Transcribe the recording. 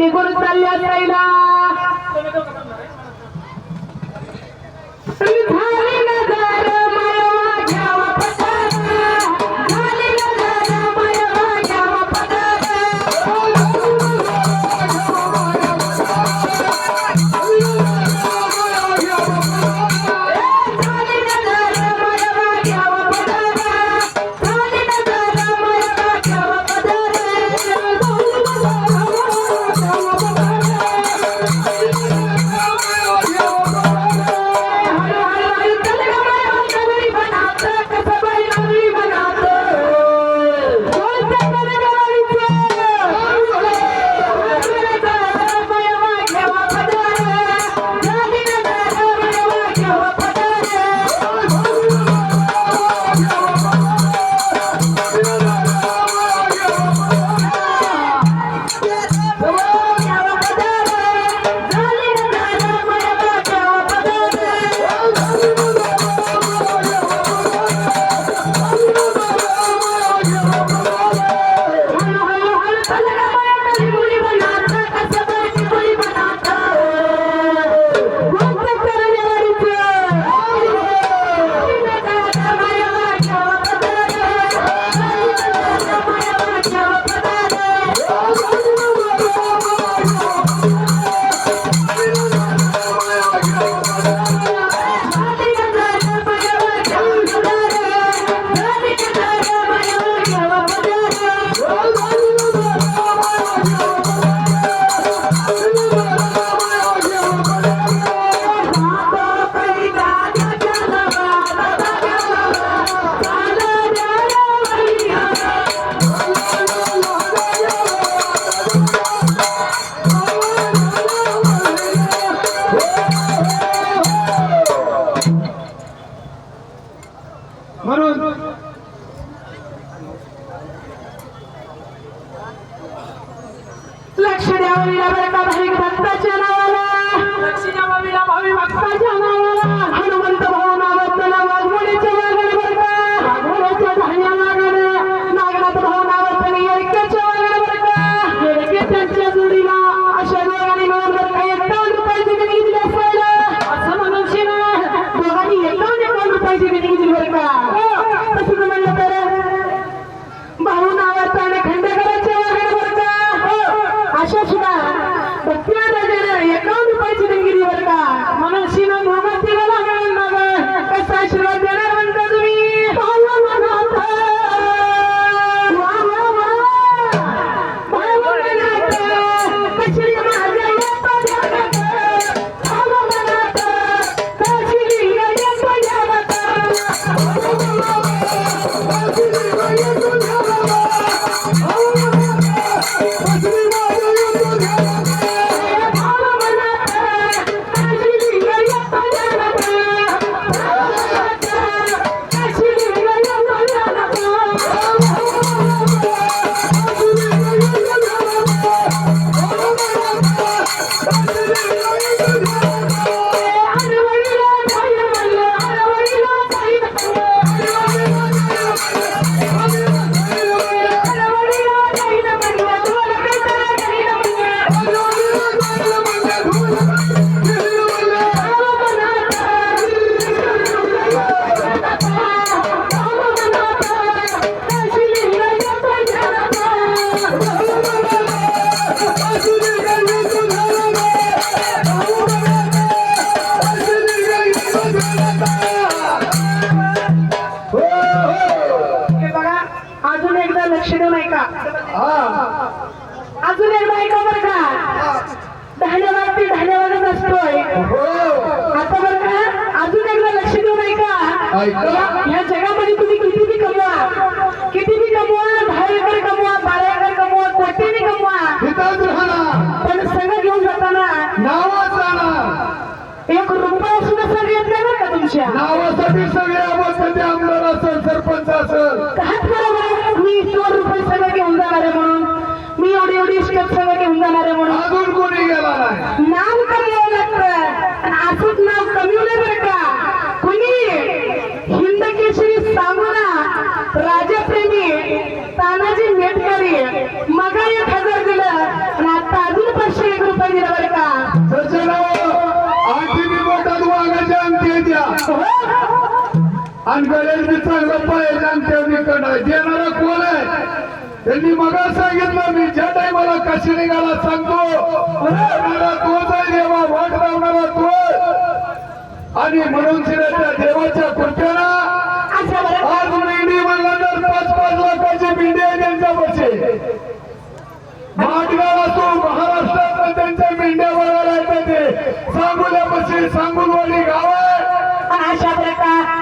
निघून चालल्या जायला लक्ष द्यावं का भाविक भक्ताच्या नावाला. लक्ष द्यावं विना भाविक भक्ताच्या नावाला. हनुमंत अजून एकदा ऐका बरं का? धन्यवाद ते धन्यवादच असतोय. आता बरं का अजून एकदा लक्ष देऊ नाही का. या- जगामध्ये तुम्ही किती बी कमवा. किती बी कमवा दहा एकर कमवा बारा एकर कमवा कोटी बी कमवा. पण सगळं घेऊन जाताना एक रुपया सुद्धा सगळं येत नाही का तुमच्या? नावासाठी सगळे ते आमदार असेल सरपंच असेल. मी इतकं रुपये सगळं घेऊन जाणार आहे म्हणून. मी एवढी एवढी स्टेप सगळं घेऊन जाणार आहे म्हणून. अजून कोणी नाम कमी नाव कमी लागतं असंच नाव कमी होणार बरं का. कुणी? हिंदकेशरी सामना राजप्रेमी तानाजी नेटकरी. मगा एक हजार दिलं आणि आता अजून पाचशे एक रुपये दिलं बरं का. सचिन आठवी बोटात वागाच्या अंत्य द्या हो, हो, आणि गळ्यात बी चांगलं पाहिजे आणि तेवढीकडं आहे. देणारा कोण आहे? त्यांनी मग सांगितलं मी ज्या टायमाला कशी निघाला सांगतो तोच आहे देवा वाट लावणारा तोच. आणि म्हणून शिरे त्या देवाच्या कृपेनं आज मेंढी म्हणला तर पाच पाच लाखाची मेंढी आहे त्यांच्या पक्षे माटगाव असो महाराष्ट्रात त्यांच्या मेंढ्या बघायला येतात ते. सांगोल्यापाशी सांगुलवाडी गाव